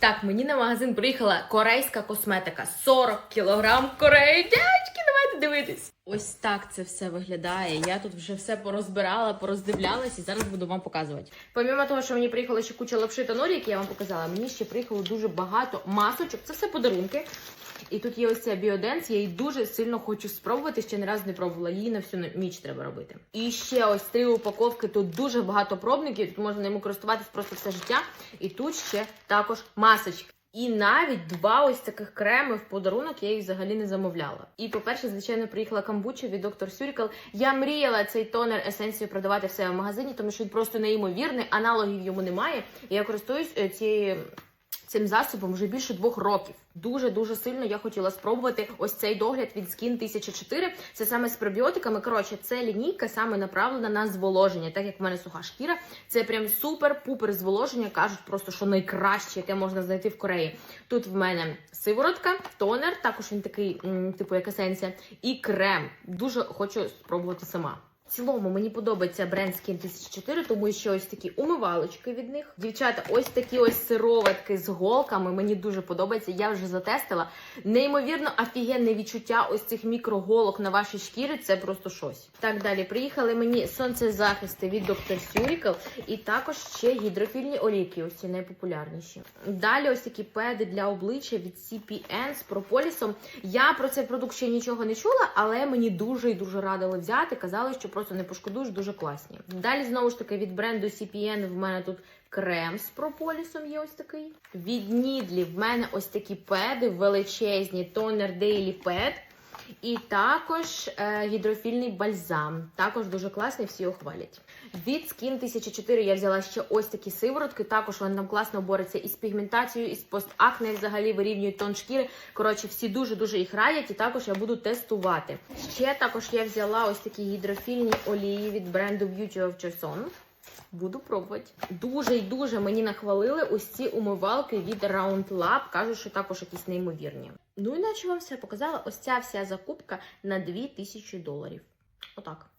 Так, мені на магазин приїхала корейська косметика. 40 кілограм Кореї. Дивитись. Ось так це все виглядає. Я тут вже все порозбирала, пороздивлялась і зараз буду вам показувати. Помімо того, що мені приїхала ще куча лапши та норі, які я вам показала, мені ще приїхало дуже багато масочок. Це все подарунки. І тут є ось ця біоденс, я її дуже сильно хочу спробувати. Ще не раз не пробувала. Її на всю ніч треба робити. І ще ось три упаковки. Тут дуже багато пробників. Тут можна ними користуватись просто все життя. І тут ще також масочки. І навіть два ось таких креми в подарунок я їх взагалі не замовляла. І по-перше, звичайно, приїхала камбуча від доктор Сюрікал. Я мріяла цей тонер есенцію продавати в себе в магазині, тому що він просто неймовірний, аналогів йому немає. І я користуюсь е, цією цим засобом вже більше двох років. Дуже дуже сильно я хотіла спробувати ось цей догляд від Skin 1004. Це саме з пробіотиками. Коротше, це лінійка саме направлена на зволоження, так як в мене суха шкіра. Це прям супер-пупер зволоження. кажуть просто, що найкраще, яке можна знайти в Кореї. Тут в мене сиворотка, тонер, також він такий, типу як есенція, і крем. Дуже хочу спробувати сама. Цілому мені подобається бренд Skin 1004, тому що ось такі умивалочки від них. Дівчата, ось такі ось сироватки з голками. Мені дуже подобається. Я вже затестила. Неймовірно офігенне відчуття ось цих мікроголок на вашій шкірі. Це просто щось. Так далі. Приїхали мені сонцезахисти від Dr. Surical і також ще гідрофільні олійки. Ось ці найпопулярніші. Далі ось такі педи для обличчя від CPN з прополісом. Я про цей продукт ще нічого не чула, але мені дуже і дуже радили взяти. Казали, що просто не пошкодуєш, дуже класні. Далі знову ж таки від бренду CPN в мене тут крем з прополісом є ось такий. Від Нідлі в мене ось такі педи величезні, тонер Daily Ped. І також е, гідрофільний бальзам. Також дуже класний, всі його хвалять. Від Skin 1004 я взяла ще ось такі сиворотки. Також вони там класно борються із пігментацією, із постакне взагалі вирівнюють тон шкіри. Коротше, всі дуже-дуже їх радять, і також я буду тестувати. Ще також я взяла ось такі гідрофільні олії від бренду Beauty of Joseon. Буду пробувати. Дуже і дуже мені нахвалили ось ці умивалки від Round Lab. Кажуть, що також якісь неймовірні. Ну, іначе вам все показала. Ось ця вся закупка на 2000 доларів. Отак.